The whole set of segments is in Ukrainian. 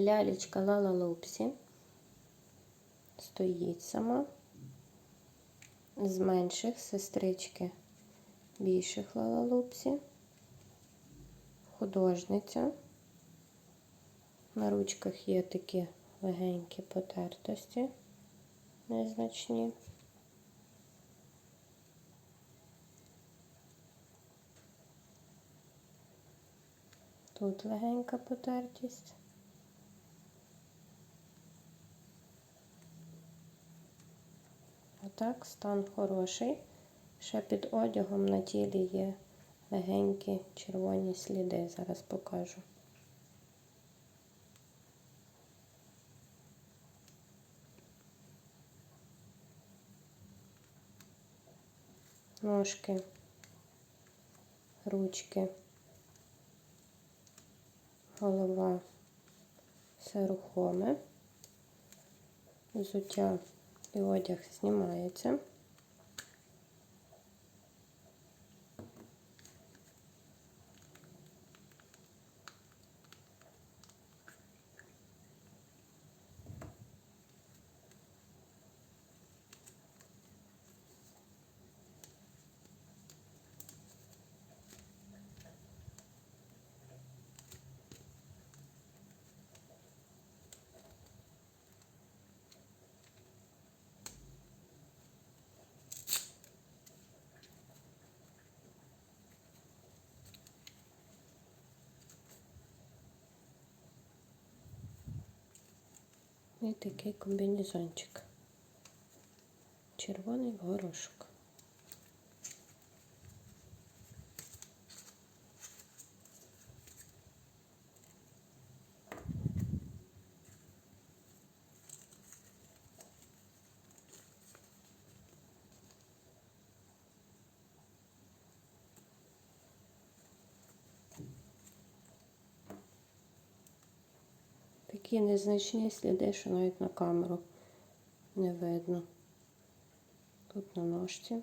лялечка Лала Лупсі. Стоїть сама. З менших сестрички більших Лала Лупсі. Художниця. На ручках є такі легенькі потертості, незначні. Тут легенька потертість. Так, стан хороший. Ще під одягом на тілі є легенькі червоні сліди. Зараз покажу. Ножки, ручки, голова все рухоме, взуття і одяг знімається. І такий комбінезончик. Червоний горошок. Такі незначні сліди, що навіть на камеру не видно. Тут на ножці.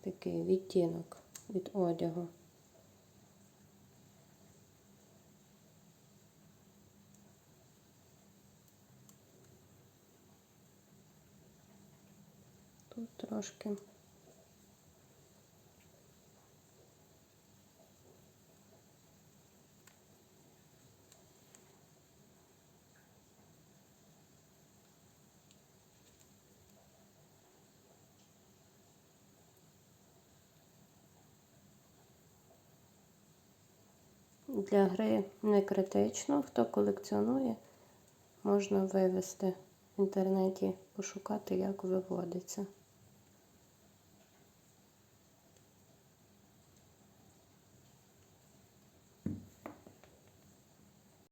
Такий відтінок від одягу. Тут трошки. Для гри не критично. Хто колекціонує, можна вивести в інтернеті, пошукати, як виводиться.